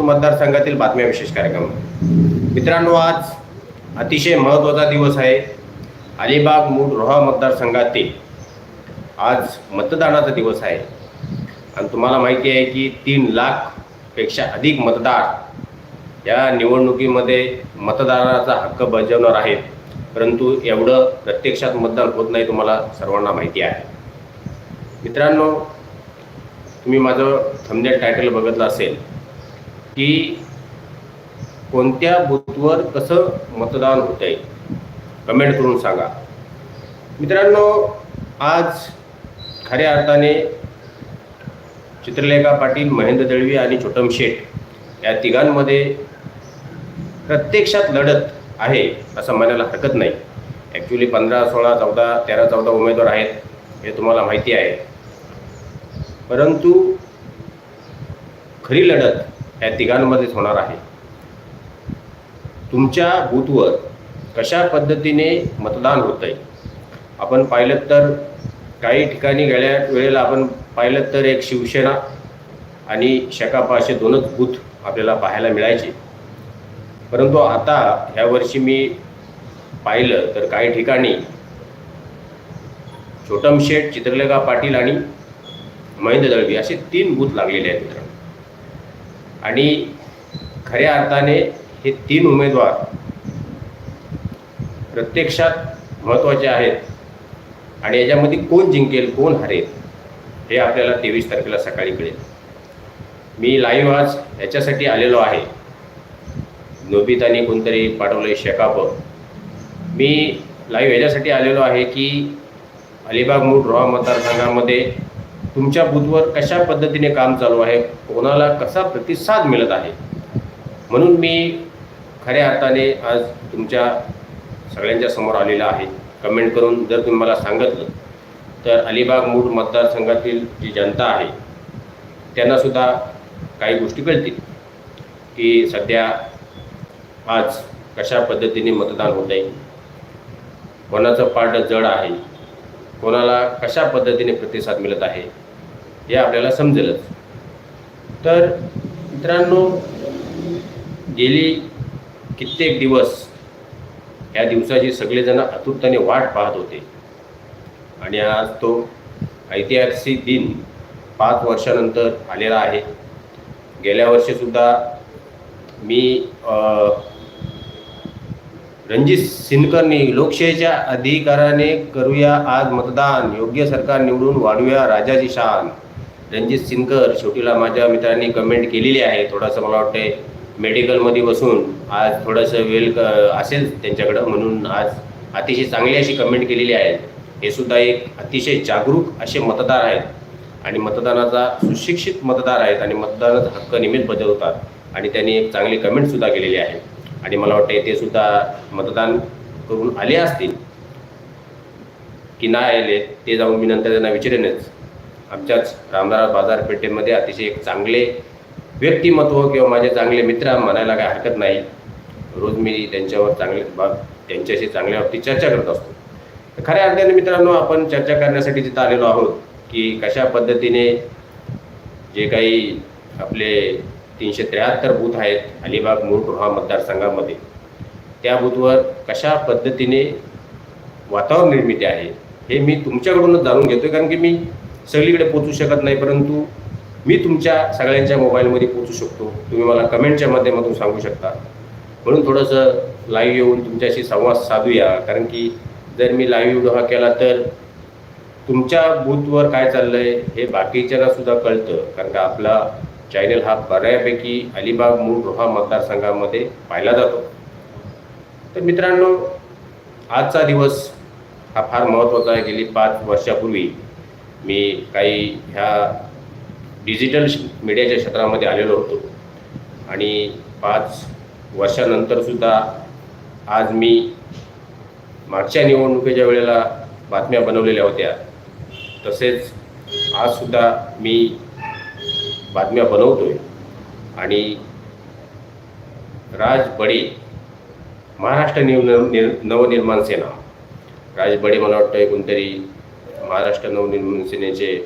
मूळ मतदारसंघातील बातम्या विशेष कार्यक्रम. मित्रांनो आज अतिशय महत्त्वाचा दिवस आहे. अलिबाग मूळ रोहा मतदारसंघातील आज मतदानाचा दिवस आहे. आणि तुम्हाला माहिती आहे की तीन लाखपेक्षा अधिक मतदार या निवडणुकीमध्ये मतदानाचा हक्क बजावणार आहेत. परंतु एवढं प्रत्यक्षात मतदान होत नाही तुम्हाला सर्वांना माहिती आहे. मित्रांनो तुम्ही माझं थंबनेल टायटल बघितलं असेल. की कोणत्या बूथवर कसं मतदान होत आहे कमेंट करून सांगा. मित्रांनो आज खऱ्या अर्थाने चित्रलेखा पाटील महेंद्र दळवी आणि छोटम शेठ या तिघांमध्ये प्रत्यक्षात लढत आहे असं म्हणायला हरकत नाही. ॲक्च्युली पंधरा सोळा चौदा तेरा चौदा उमेदवार आहेत हे तुम्हाला माहिती आहे. परंतु खरी लढत या तिघांमध्येच होणार आहे. तुमच्या बूथवर कशा पद्धतीने मतदान होत आहे आपण पाहिलं तर काही ठिकाणी गेल्या वेळेला आपण पाहिलं तर एक शिवसेना आणि शकापा असे दोनच बूथ आपल्याला पाहायला मिळायचे. परंतु आता ह्या वर्षी मी पाहिलं तर काही ठिकाणी छोटम शेठ चित्रलेखा पाटील आणि महेंद्र दळवी असे तीन बूथ लागलेले आहेत मित्रांनो. आणि खऱ्या अर्थाने हे तीन उमेदवार प्रत्यक्षात महत्त्वाचे आहेत. आणि याच्यामध्ये कोण जिंकेल कोण हरेल हे आपल्याला तेवीस तारखेला सकाळी कळेल. मी लाईव्ह आज याच्यासाठी आलेलो आहे. नोबितानी कोणतरी पाठवलं शेकाप. मी लाईव्ह याच्यासाठी आलेलो आहे की अलिबाग मूळ रोहा मतदारसंघामध्ये तुमच्या बुधवर कशा पद्धतीने काम चालू आहे? कोणाला कसा प्रतिसाद मिळत आहे? म्हणून मी खऱ्या अर्थाने आज तुमच्या सगळ्यांच्या समोर आलेला आहे. कमेंट करून जर तुम्ही मला सांगितलं तर अलिबाग मूळ मतदारसंघातील जी जनता आहे त्यांनासुद्धा काही गोष्टी कळतील की सध्या आज कशा पद्धतीने मतदान होत आहे? कोणाचं पार्ट जड आहे? कोणाला कशा पद्धतीने प्रतिसाद मिळत आहे? हे आपल्याला समजेलच. तर मित्रांनो गेली कित्येक दिवस या दिवसाची सगळेजण आतुरतेने वाट पाहत होते. आणि आज तो ऐतिहासिक दिन पाच वर्षानंतर आलेला आहे. गेल्या वर्षीसुद्धा मी रणजित सिनकरनी लोकशाहीच्या अधिकाराने करूया आज मतदान. योग्य सरकार निवडून वाढूया राजाची शान. रणजित सिनकर शेवटीला माझ्या मित्रांनी कमेंट केलेली आहे. थोडंसं मला वाटते मेडिकलमध्ये बसून आज थोडंसं वेल क असेल त्यांच्याकडं म्हणून आज अतिशय चांगली अशी कमेंट केलेली आहे. हे सुद्धा एक अतिशय जागरूक असे मतदार आहेत. आणि मतदानाचा सुशिक्षित मतदार आहेत आणि मतदानाचा हक्क नेहमीच बजावतात. आणि त्यांनी एक चांगली कमेंटसुद्धा केलेली आहे. आणि मला वाटते ते सुद्धा मतदान करून आले असतील की नाही आले ते जाऊन मी नंतर त्यांना विचारेनच. आमच्याच रामदार बाजारपेठेमध्ये अतिशय एक चांगले व्यक्तिमत्व किंवा माझे चांगले मित्र म्हणायला काही हरकत नाही. रोज मी त्यांच्यावर चांगले बाब त्यांच्याशी चांगल्या बाबतीत चर्चा करत असतो. तर खऱ्या अर्थाने मित्रांनो आपण चर्चा करण्यासाठी तिथं आलेलो आहोत की कशा पद्धतीने जे काही आपले तीनशे त्र्याहत्तर बूथ आहेत अलिबाग मूळ रोहा मतदारसंघामध्ये त्या बूथवर कशा पद्धतीने वातावरण निर्मिती आहे हे मी तुमच्याकडूनच जाणून घेतो कारण की मी सगळीकडे पोचू शकत नाही परंतु मी तुमच्या सगळ्यांच्या मोबाईलमध्ये पोचू शकतो. तुम्ही मला कमेंटच्या माध्यमातून सांगू शकता. म्हणून थोडंसं लाईव्ह येऊन तुमच्याशी संवाद साधूया. कारण की जर मी लाईव्ह व्हिडिओ हा केला तर तुमच्या बूथवर काय चाललं आहे हे बाकीच्यांना सुद्धा कळतं. कारण का आपला चॅनल हा बऱ्यापैकी अलिबाग मूळ रोहा मतदारसंघामध्ये पाहिला जातो. तर मित्रांनो आजचा दिवस हा फार महत्त्वाचा आहे. गेली पाच वर्षापूर्वी मी काही ह्या डिजिटल मीडियाच्या क्षेत्रामध्ये आलेलो होतो. आणि पाच वर्षानंतरसुद्धा आज मी मागच्या निवडणुकीच्या वेळेला बातम्या बनवलेल्या होत्या. तसेच आजसुद्धा मी बातम्या बनवतो आहे आणि राज बडे महाराष्ट्र निव निर नवनिर्माण सेना. राज बडे मला वाटतं कोणतरी महाराष्ट्र नवनिर्माण सेनेचे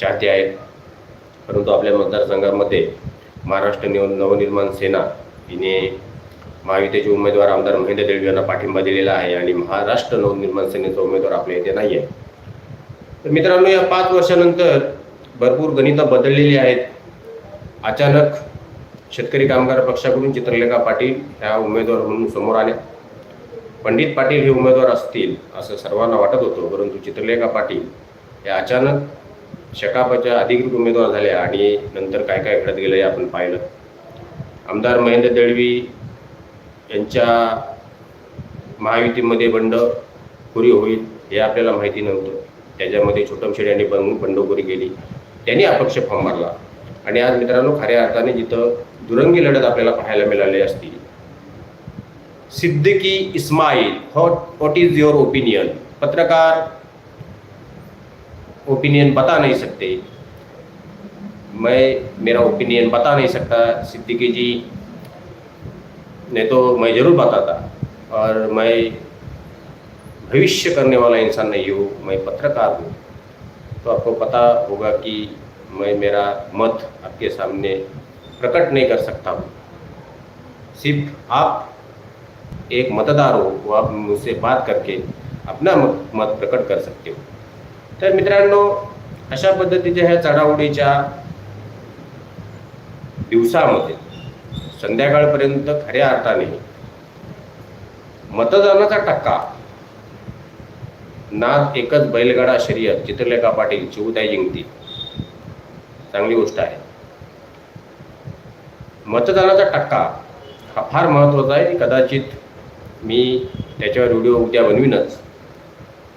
चाहते आहेत. परंतु आपल्या मतदारसंघामध्ये महाराष्ट्र नव नवनिर्माण सेना हिने महायुतीचे उमेदवार आमदार महेंद्र देवी यांना पाठिंबा दिलेला आहे आणि महाराष्ट्र नवनिर्माण सेनेचा उमेदवार आपल्या इथे नाही आहे तर मित्रांनो या पाच वर्षानंतर भरपूर गणितं बदललेली आहेत. अचानक शेतकरी कामगार पक्षाकडून चित्रलेखा पाटील ह्या उमेदवार म्हणून समोर आल्या. पंडित पाटील हे उमेदवार असतील असं सर्वांना वाटत होतं परंतु चित्रलेखा पाटील हे अचानक शकापच्या अधिकृत उमेदवार झाल्या आणि नंतर काय काय घडत गेलं हे आपण पाहिलं. आमदार महेंद्र दळवी यांच्या महायुतीमध्ये बंडखोरी होईल हे आपल्याला माहिती नव्हतं. त्याच्यामध्ये छोटम शेड यांनी बंद बंडखोरी केली. त्यांनी अपक्ष फॉर्म मारला. आणि आज मित्रांनो खऱ्या अर्थाने जिथं दुरंगी लढत आपल्याला पाहायला मिळाली असती Siddiqui Ismail what what is your opinion पत्रकार ओपिनियन बता नहीं सकते। मैं, मेरा ओपिनियन बता नहीं सकता सिद्दीकी जी। ने तो मैं ज़रूर बताता और मैं भविष्य करने वाला इंसान नहीं हूँ, मैं पत्रकार हूँ। तो आपको पता होगा कि मैं, मेरा मत आपके सामने प्रकट नहीं कर सकता हूँ। सिर्फ़ आप एक मतदार हो वो आप मुझसे बात करके अपना मत मत प्रकट कर सकते हो। तर मित्रांनो अशा पद्धतीच्या ह्या चढावडीच्या दिवसामध्ये संध्याकाळपर्यंत खऱ्या अर्थाने मतदानाचा टक्का नाद एकच बैलगाडा शर्यत चित्रलेखा पाटील शिवताई जिंकती चांगली गोष्ट आहे. मतदानाचा टक्का हा फार महत्त्वाचा आहे कदाचित मी त्याच्यावर व्हिडिओ उद्या बनवीनच.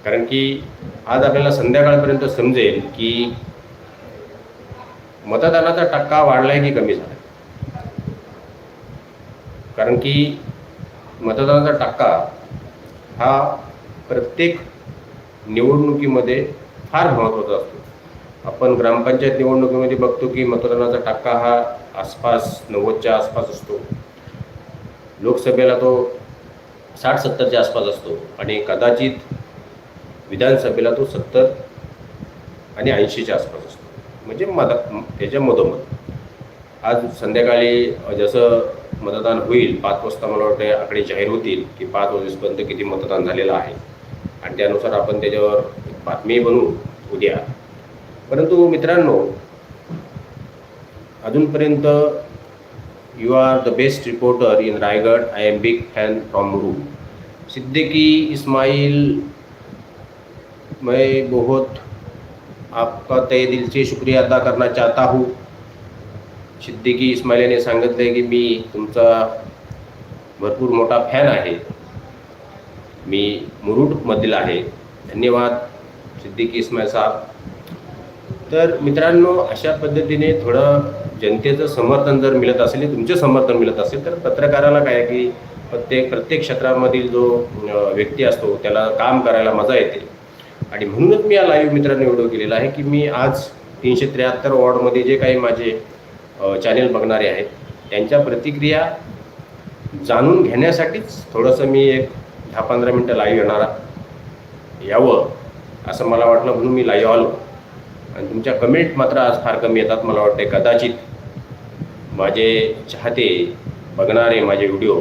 कारण की आज आपल्याला संध्याकाळपर्यंत समजेल की मतदानाचा टक्का वाढलाय की कमी झाला कारण की मतदानाचा टक्का हा प्रत्येक निवडणुकीमध्ये फार महत्त्वाचा असतो. आपण ग्रामपंचायत निवडणुकीमध्ये बघतो की मतदानाचा टक्का हा आसपास नव्वदच्या आसपास असतो. लोकसभेला तो साठ सत्तरच्या आसपास असतो. आणि कदाचित विधानसभेला तो सत्तर आणि ऐंशीच्या आसपास असतो. म्हणजे मद त्याच्या मधोमध. आज संध्याकाळी जसं मतदान होईल पाच वाजता मला वाटतं आकडे जाहीर होतील की पाच वाजेपर्यंत किती मतदान झालेलं आहे. आणि त्यानुसार आपण त्याच्यावर एक बातमी बनवू उद्या. परंतु मित्रांनो अजूनपर्यंत you are the best reporter in Raigad I am big fan from मुरू Siddiqui Ismail मैं बहुत आपका तय दिल से शुक्रिया अदा करना चाहता हूँ। सिद्दीकी इस्माईल सांगितलं आहे की मी तुमचा भरपूर मोठा फॅन आहे। मी मुरुडमधील आहे। धन्यवाद सिद्दीकी इस्माईल साहेब। तर मित्रांनो अशा पद्धतीने थोडं जनतेचं समर्थन जर मिळत असेल तुमचे समर्थन मिळत असेल तर पत्रकाराला काय आहे की प्रत्येक प्रत्येक क्षेत्रामधील जो व्यक्ती असतो त्याला काम करायला मजा येते. आणि म्हणूनच मी या लाईव्ह मित्रांनो व्हिडिओ केलेला आहे की मी आज तीनशे त्र्याहत्तर वॉर्डमध्ये जे काही माझे चॅनेल बघणारे आहेत त्यांच्या प्रतिक्रिया जाणून घेण्यासाठीच थोडंसं मी एक दहा पंधरा मिनटं लाईव्ह येणार यावं असं मला वाटलं म्हणून मी लाईव्ह आलो. आणि तुमच्या कमेंट मात्र आज फार कमी येतात मला वाटते कदाचित माझे चाहते बघणारे माझे व्हिडिओ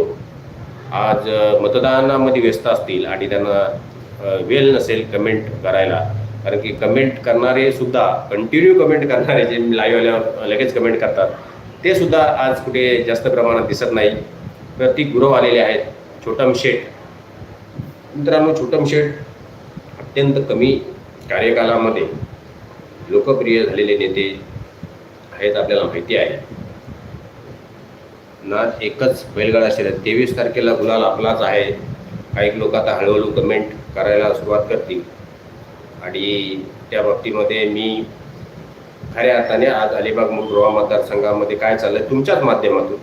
आज मतदानामध्ये व्यस्त असतील आणि त्यांना वेल नसेल कमेंट करायला. कारण की कमेंट करणारे सुद्धा कंटिन्यू कमेंट करणारे जे लाईव्ह आल्यावर लगेच कमेंट करतात. ते सुद्धा आज कुठे जास्त प्रमाणात दिसत नाही. प्रतीक गुरव आलेले आहेत छोटम शेठ. मित्रांनो छोटम शेठ अत्यंत कमी कार्यकालामध्ये लोकप्रिय झालेले नेते आहेत आपल्याला माहिती आहे. ना एकच बैलगाडा शर्यत. तेवीस तारखेला गुलाल आपलाच आहे. काही लोक आता हळूहळू कमेंट करायला सुरुवात करतील. आणि त्या बाबतीमध्ये मी खऱ्या अर्थाने आज अलिबाग मुंड्रोवा मतदारसंघामध्ये काय चाललं आहे तुमच्याच माध्यमातून.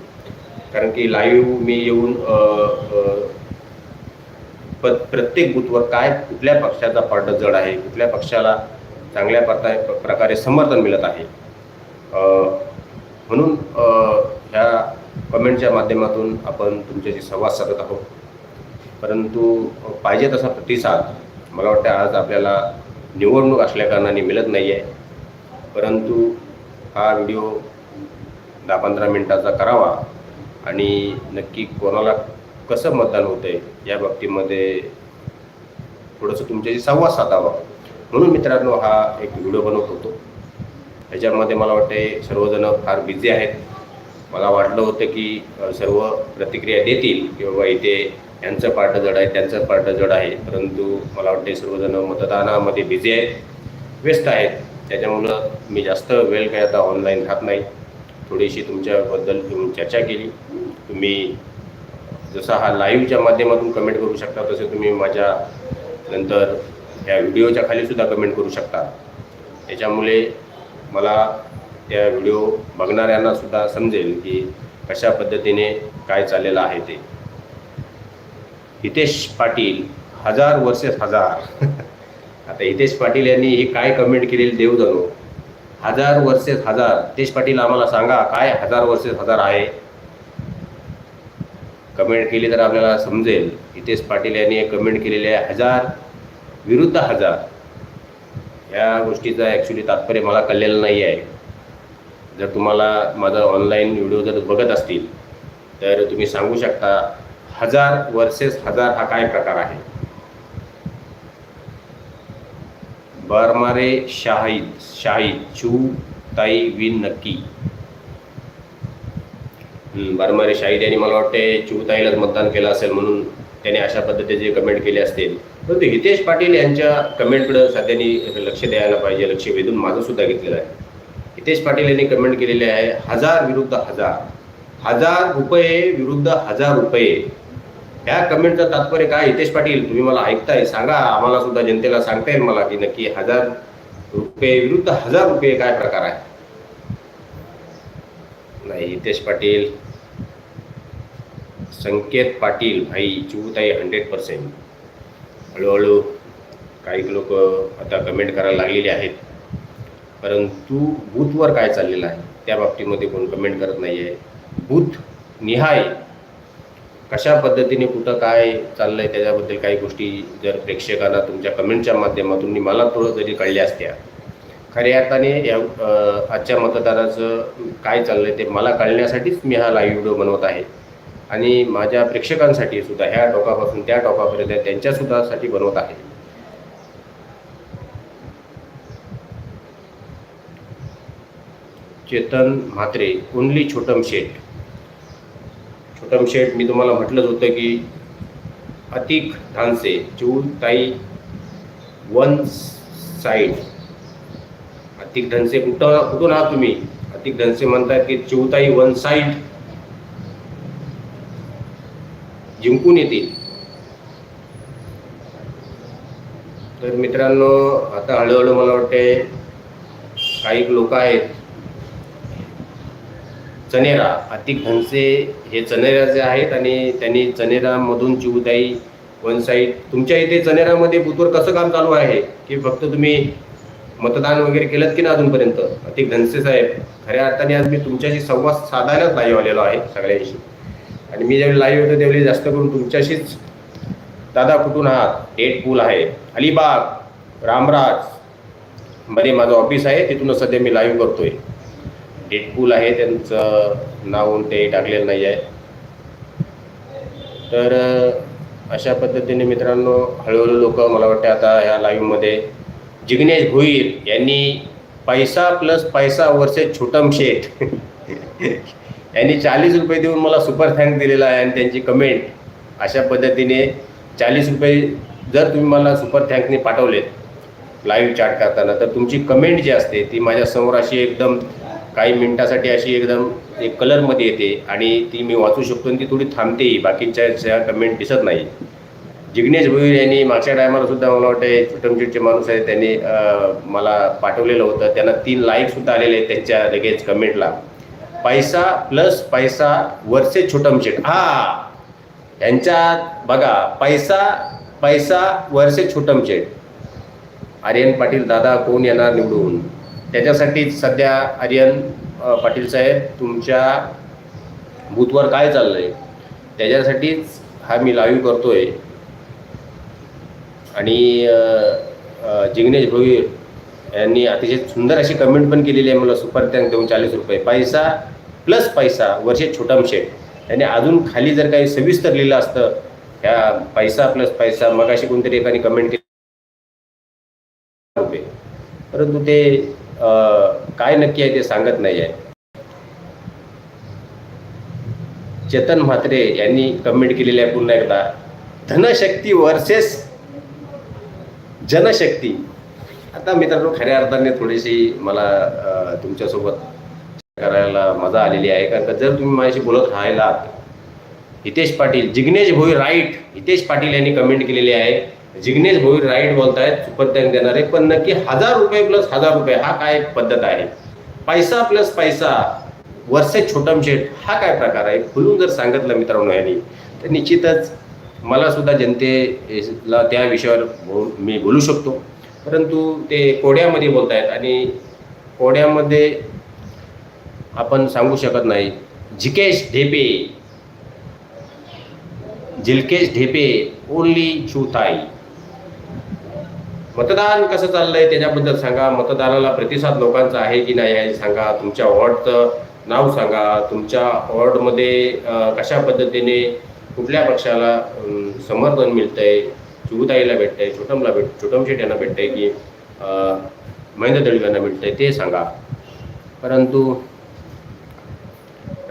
कारण की लाईव्ह मी येऊन प प्रत्येक बूथवर काय कुठल्या पक्षाचा पार्ट जड आहे कुठल्या पक्षाला चांगल्या प्रकारे प्रकारे समर्थन मिळत आहे. म्हणून कमेंटच्या माध्यमातून आपण तुमच्याशी संवाद साधत आहोत. परंतु पाहिजे तसा प्रतिसाद मला वाटतं आज आपल्याला निवडणूक असल्याकारणाने मिळत नाही आहे परंतु हा व्हिडिओ दहा पंधरा मिनटाचा करावा आणि नक्की कोणाला कसं मतदान होतं आहे या बाबतीमध्ये थोडंसं तुमच्याशी संवाद साधावा. म्हणून मित्रांनो हा एक व्हिडिओ बनवत होतो. ह्याच्यामध्ये मला वाटते सर्वजण फार बिझी आहेत. मला वाटलं होतं की सर्व प्रतिक्रिया देतील की बाबा इथे यांचं पार्ट जड आहे त्यांचं पार्ट जड आहे. परंतु मला वाटते सर्वजण मतदानामध्ये बिझी आहेत व्यस्त आहेत. त्याच्यामुळं मी जास्त वेळ काय आता ऑनलाईन राहत नाही. थोडीशी तुमच्याबद्दल तुम्ही चर्चा केली. तुम्ही जसा हा लाईव्हच्या माध्यमातून कमेंट करू शकता तसे तुम्ही माझ्या नंतर या व्हिडिओच्या खाली सुद्धा कमेंट करू शकता. त्याच्यामुळे मला त्या व्हिडिओ बघणाऱ्यांना सुद्धा समजेल की कशा पद्धतीने काय चाललेलं आहे ते. हितेश पाटील हजार वर्सेस हजार. आता हितेश पाटील यांनी ही काय कमेंट केलेली देव जाणो हजार वर्सेस हजार. हितेश पाटील आम्हाला सांगा काय हजार वर्सेस हजार आहे? कमेंट केली तर आपल्याला समजेल. हितेश पाटील यांनी कमेंट केलेले आहे हजार विरुद्ध हजार. या गोष्टीचं ॲक्च्युली तात्पर्य मला कळलेलं नाही आहे जर तुम्हाला माझा ऑनलाईन व्हिडिओ जर बघत असतील तर तुम्ही सांगू शकता हजार वर्सेस हजार हा काय प्रकार आहे? बारमारे शाहीद शाहीद चू ताई विन नक्की. बारमारे शाहीद यांनी मला वाटते चूताईलाच मतदान केलं असेल म्हणून त्याने अशा पद्धतीचे कमेंट केले असतील. परंतु हितेश पाटील यांच्या कमेंटकडं सध्यानी लक्ष द्यायला पाहिजे लक्ष वेधून माझं सुद्धा घेतलेलं आहे. हितेश पाटील यांनी कमेंट केलेले आहे हजार विरुद्ध हजार. हजार रुपये विरुद्ध हजार रुपये. ह्या कमेंटचं तात्पर्य काय? हितेश पाटील तुम्ही मला ऐकताय सांगा. आम्हाला सुद्धा जनतेला सांगता येईल मला की नक्की हजार रुपये विरुद्ध हजार रुपये काय प्रकार आहे? नाही हितेश पाटील. संकेत पाटील भाई चिवताई हंड्रेड पर्सेंट हळूहळू काही लोक आता कमेंट करायला लागलेले आहेत. परंतु बूथवर काय चाललेलं आहे त्या बाबतीमध्ये कोण कमेंट करत नाही आहे बूथ निहाय. कशा पद्धतीने कुठं काय चाललं आहे त्याच्याबद्दल काही गोष्टी जर प्रेक्षकांना तुमच्या कमेंटच्या माध्यमातून मला थोडं जरी कळल्या असत्या खऱ्या अर्थाने या आजच्या मतदाराचं काय चाललं आहे ते मला कळण्यासाठीच मी हा लाईव्ह व्हिडिओ बनवत आहे. आणि माझ्या प्रेक्षकांसाठी सुद्धा ह्या टोकापासून त्या टोकापर्यंत त्यांच्यासुद्धासाठी बनवत आहे. चेतन म्हात्रे ओनली छोटम शेठ. छोटम शेठ मी तुम्हाला म्हटलंच होतं की अतिक धानसे ताई वन साईड. अतिक धनसे कुठं कुठून आहात तुम्ही? अतिक धनसे म्हणतात की चिवताई वन साईड. जिंकून येतील तर मित्रांनो आता हळूहळू मला वाटते काही लोक आहेत चनेरा अतिक धनसे हे चनेराचे आहेत आणि त्यांनी चनेरामधून चिवताई वन साईड तुमच्या इथे चनेरामध्ये बुथवर कसं काम चालू आहे? की फक्त तुम्ही मतदान वगैरे केलं की ना अजूनपर्यंत? अतिक धनसे साहेब खऱ्या अर्थाने आज मी तुमच्याशी संवाद साधायलाच लाईव्ह आलेलो आहे सगळ्यांशी. आणि मी ज्यावेळी लाईव्ह होतो त्यावेळी जास्त करून तुमच्याशीच दादा कुठून आहात? डेट पूल आहे अलिबाग रामराज. मध्ये माझं ऑफिस आहे तिथूनच सध्या मी लाईव्ह करतोय. डेटपूल आहे त्यांचं नाव ते टाकलेलं नाही आहे. तर अशा पद्धतीने मित्रांनो हळूहळू लोक मला वाटते आता ह्या लाईव्हमध्ये जिग्नेश भोईर यांनी पैसा प्लस पैसा वर्सेस छोटम शेठ यांनी चाळीस रुपये देऊन मला सुपर थँक दिलेला आहे आणि त्यांची कमेंट अशा पद्धतीने चाळीस रुपये जर तुम्ही मला सुपर थँकने पाठवलेत लाईव्ह चॅट करताना तर तुमची कमेंट जी असते ती माझ्यासमोर अशी एकदम काही मिनटासाठी अशी एकदम एक कलरमध्ये येते आणि ती मी वाचू शकतो आणि ती थोडी थांबतेही. बाकीच्या ज्या कमेंट दिसत नाही. जिग्नेश भोईर यांनी मागच्या टायमाला सुद्धा मला वाटतं छोटमचिटचे माणूस आहे त्यांनी मला पाठवलेलं होतं. त्यांना तीन लाईकसुद्धा आलेले आहेत त्यांच्या लगेच कमेंटला पैसा प्लस पैसा वर्सेस छोटमचिट हा! यांच्यात बघा पैसा पैसा वर्सेस छोटमचेट आर्यन पाटील दादा कोण येणार निवडून? त्याच्यासाठी सध्या आर्यन पाटील साहेब तुमच्या बूथवर काय चाललं आहे त्याच्यासाठीच हा मी लाईव्ह आहे आणि जिग्नेश भोईर यांनी अतिशय सुंदर अशी कमेंट पण केलेली आहे मला सुपर टँक देऊन चाळीस रुपये. पैसा प्लस पैसा वर्षे छोटम शेट त्याने अजून खाली जर काही सविस्तर लिहिलं असतं ह्या पैसा प्लस पैसा मगाशी कोणतरी एकाने कमेंट केली रुपये परंतु ते काय नक्की आहे ते सांगत नाही आहे. चेतन म्हात्रे यांनी कमेंट केलेली आहे पुन्हा एकदा. धनशक्ती वर्सेस जनशक्ती. आता मित्रांनो खऱ्या अर्थाने थोडीशी मला तुमच्यासोबत करायला मजा आलेली आहे. कारण का जर तुम्ही माझ्याशी बोलत राहिलात हितेश पाटील जिग्नेश भोई राईट हितेश पाटील यांनी कमेंट केलेली आहे. जिग्नेश भोईर राईट बोलतायत सुपरटँक देणारे पण नक्की हजार रुपये प्लस हजार रुपये हा काय पद्धत आहे? पैसा प्लस पैसा वर्षे छोटम शेट हा काय प्रकार आहे? खुलून जर सांगितलं मित्रांनो यांनी तर निश्चितच मला सुद्धा जनतेला त्या विषयावर मी बोलू शकतो. परंतु ते कोड्यामध्ये बोलतायत आणि कोड्यामध्ये आपण सांगू शकत नाही. झिकेश ढेपे. झिलकेश ढेपे ओनली चुताई मतदान कसं चाललंय त्याच्याबद्दल सांगा. मतदानाला प्रतिसाद लोकांचा आहे की नाही आहे सांगा. तुमच्या वॉर्डचं नाव सांगा. तुमच्या वॉर्डमध्ये कशा पद्धतीने कुठल्या पक्षाला समर्थन मिळतंय? चुगुताईला भेटतंय छोटमला भेट छोटम शेट यांना भेटतंय की महेंद्र दळवी यांना ते सांगा. परंतु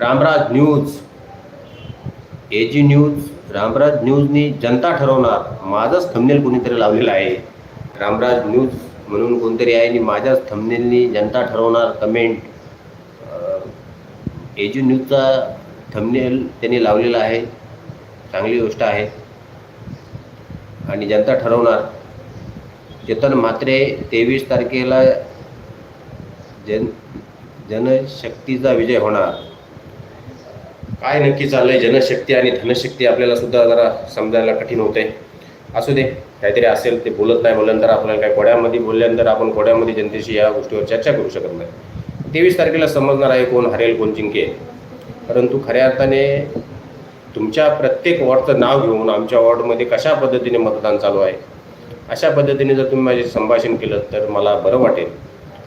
Ramraj news A G news Ramraj न्यूजनी जनता ठरवणार. माझाच थंबनेल कोणीतरी लावलेला आहे. रामराज न्यूज म्हणून कोणतरी आहे आणि माझ्याच थंबनेलनी जनता ठरवणार कमेंट ए जी न्यूजचा थंबनेल त्यांनी लावलेला आहे. चांगली गोष्ट आहे. आणि जनता ठरवणार. चेतन म्हात्रे तेवीस तारखेला जन जनशक्तीचा विजय होणार. काय नक्की चाललंय? जनशक्ती आणि धनशक्ती आपल्याला सुद्धा जरा समजायला कठीण होते असू दे. काहीतरी असेल ते बोलत नाही बोलल्यानंतर आपल्याला काय कोड्यामध्ये बोलल्यानंतर आपण कोड्यामध्ये जनतेशी या गोष्टीवर चर्चा करू शकत नाही. तेवीस तारखेला समजणार आहे कोण हरेल कोण जिंकेल. परंतु खऱ्या अर्थाने तुमच्या प्रत्येक वॉर्डचं नाव घेऊन आमच्या वॉर्डमध्ये कशा पद्धतीने मतदान चालू आहे अशा पद्धतीने जर तुम्ही माझे संभाषण केलं तर मला बरं वाटेल.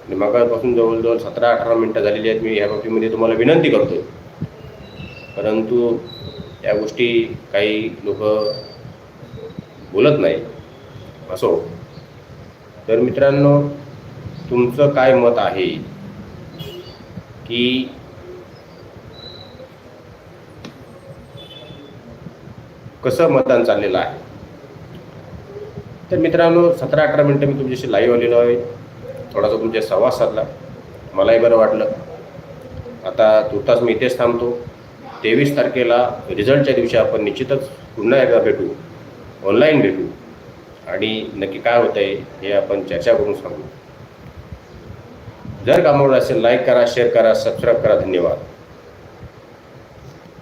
आणि मगापासून जवळजवळ सतरा अठरा मिनटं झालेली आहेत मी ह्या बाबतीमध्ये तुम्हाला विनंती करतो परंतु या गोष्टी काही लोक बोलत नाही. असो. तर मित्रांनो तुमचं काय मत आहे? की कसं मतदान चाललेलं आहे? तर मित्रांनो सतरा अठरा मिनटं मी तुमच्याशी लाईव्ह आलेलो आहे. थोडासा तुमच्या संवाद साधला. मलाही बरं वाटलं. आता तुर्तास मी इथेच थांबतो. तेवीस तारखेला रिझल्टच्या दिवशी आपण निश्चितच पुन्हा एकदा भेटू. ऑनलाईन भेटू. आणि नक्की काय होतं आहे हे आपण चर्चा करून सांगू. जर कामावर असेल लाईक करा शेअर करा सबस्क्राईब करा. धन्यवाद.